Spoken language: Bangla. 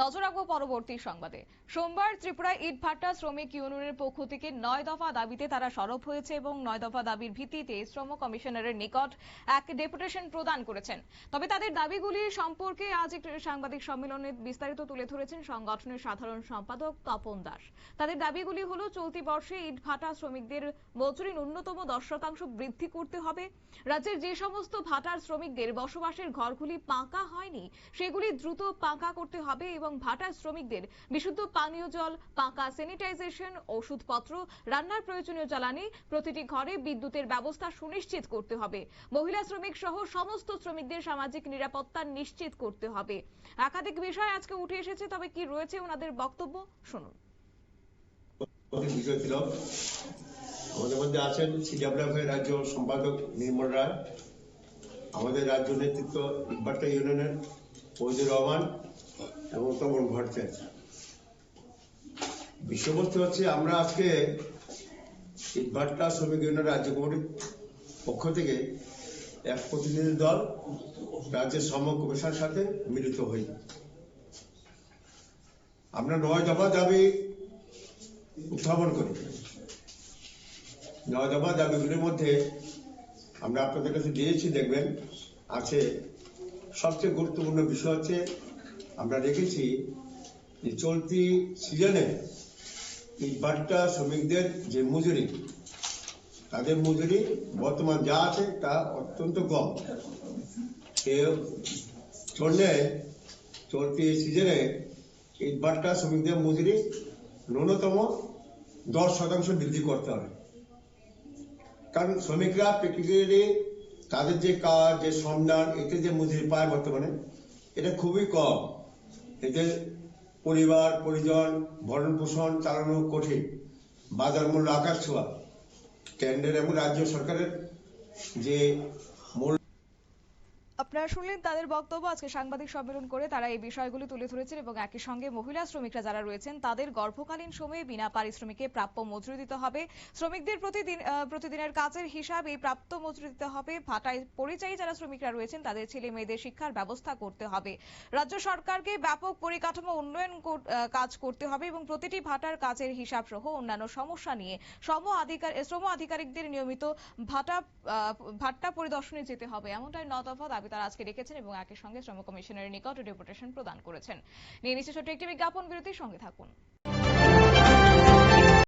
নজর রাখব পরবর্তী সংবাদে। সোমবার ত্রিপুরায় ইট ভাটা শ্রমিক ইউনিয়নের পক্ষ থেকে নয় দফা দাবিতে তারা সরব হয়েছে এবং নয় দফা দাবির ভিত্তিতে শ্রম কমিশনারের নিকট এক ডেপুটেশন প্রদান করেছেন। তবে তাদের দাবিগুলি সম্পর্কে আজ একটি সাংবাদিক সম্মেলনে বিস্তারিত তুলে ধরেছেন সংগঠনের সাধারণ সম্পাদক তপন দাস। তাদের দাবিগুলি হল, চলতি বর্ষে ইট ভাটা শ্রমিকদের মজুরি ন্যূনতম দশ শতাংশ বৃদ্ধি করতে হবে। রাজ্যের যে সমস্ত ভাটার শ্রমিকদের বসবাসের ঘরগুলি পাকা হয়নি, সেগুলি দ্রুত পাকা করতে হবে এবং ভাটার শ্রমিকদের বিশুদ্ধ পানীয় জল, পাকা স্যানিটাইজেশন, ওষুধপত্র, রান্নার প্রয়োজনীয় জ্বালানি, প্রতিটি ঘরে বিদ্যুতের ব্যবস্থা সুনিশ্চিত করতে হবে। মহিলা শ্রমিক সহ সমস্ত শ্রমিকদের সামাজিক নিরাপত্তা নিশ্চিত করতে হবে। একাধিক বিষয় আজকে উঠে এসেছে, তবে কি রয়েছে ওনাদের বক্তব্য? শুনুন। আমাদের মধ্যে আছেন এর রাজ্য সম্পাদক নির্মল রায়, আমাদের রাজ্য নেতৃত্ব ইটবাট্টা ইউনিয়নের ফৌজুর রহমান এবং তমন ভট্টাচার্য বিষয়বস্তু হচ্ছে আমরা আজকে ইটভাট্টা শ্রমিক ইউনিয়ন রাজ্য কমিটির পক্ষ থেকে এক প্রতিনিধি দল রাজ্যের কমিশনের সাথে মিলিত হই। আমরা নয় দফা দাবি উত্থাপন করি। নয় দফা দাবিগুলির মধ্যে আমরা আপনাদের কাছে দিয়েছি, দেখবেন, আছে সবচেয়ে গুরুত্বপূর্ণ বিষয় হচ্ছে আমরা রেখেছি যে চলতি সিজনে ইটভাট্টা শ্রমিকদের যে মজুরি, তাদের মজুরি বর্তমান যা আছে তা অত্যন্ত কম। এ জন্যে চলতি সিজনে ইটভাট্টা শ্রমিকদের মজুরি ন্যূনতম দশ শতাংশ বৃদ্ধি করতে হবে। কারণ শ্রমিকরা প্র্যাকটিক্যালি তাদের যে কাজ, যে শ্রমদান এতে যে মজুরি পায় বর্তমানে, এটা খুবই কম। এদের পরিবার, পরিজন ভরণ পোষণ চালানো কঠিন। বাজার মূল্য আকাশ ছোঁয়া কেন্দ্রের এবং রাজ্য সরকারের যে মূল্য আপনারা শুনলেন তাদের বক্তব্য। আজকে সাংবাদিক সম্মেলন করে তারা এই বিষয়গুলি তুলে ধরেছেন এবং একই সঙ্গে মহিলা শ্রমিকরা যারা রয়েছেন, তাদের গর্ভকালীন সময়ে বিনা পারিশ্রমিকে প্রাপ্য মজুরি দিতে হবে। শ্রমিকদের প্রতিদিন প্রতিদিনের কাজের হিসাব এই প্রাপ্ত মজুরি দিতে হবে। ভাটায় পরিযায়ী যারা শ্রমিকরা রয়েছেন, তাদের ছেলে মেয়েদের শিক্ষার ব্যবস্থা করতে হবে। রাজ্য সরকারকে ব্যাপক পরিকাঠামো উন্নয়ন কাজ করতে হবে এবং প্রতিটি ভাটার কাজের হিসাব সহ অন্যান্য সমস্যা নিয়ে শ্রম আধিকার, শ্রম আধিকারিকদের নিয়মিত ভাটা ভাট্টা পরিদর্শনে যেতে হবে। এমনটাই ন দফা দাবি তারা আজকে রেখেছেন এবং একই সঙ্গে শ্রম কমিশনারের নিকট ডেপুটেশন প্রদান করেছেন। নিয়ে নিচ্ছে ছোট্ট একটি বিজ্ঞাপন, বিরতির সঙ্গে থাকুন।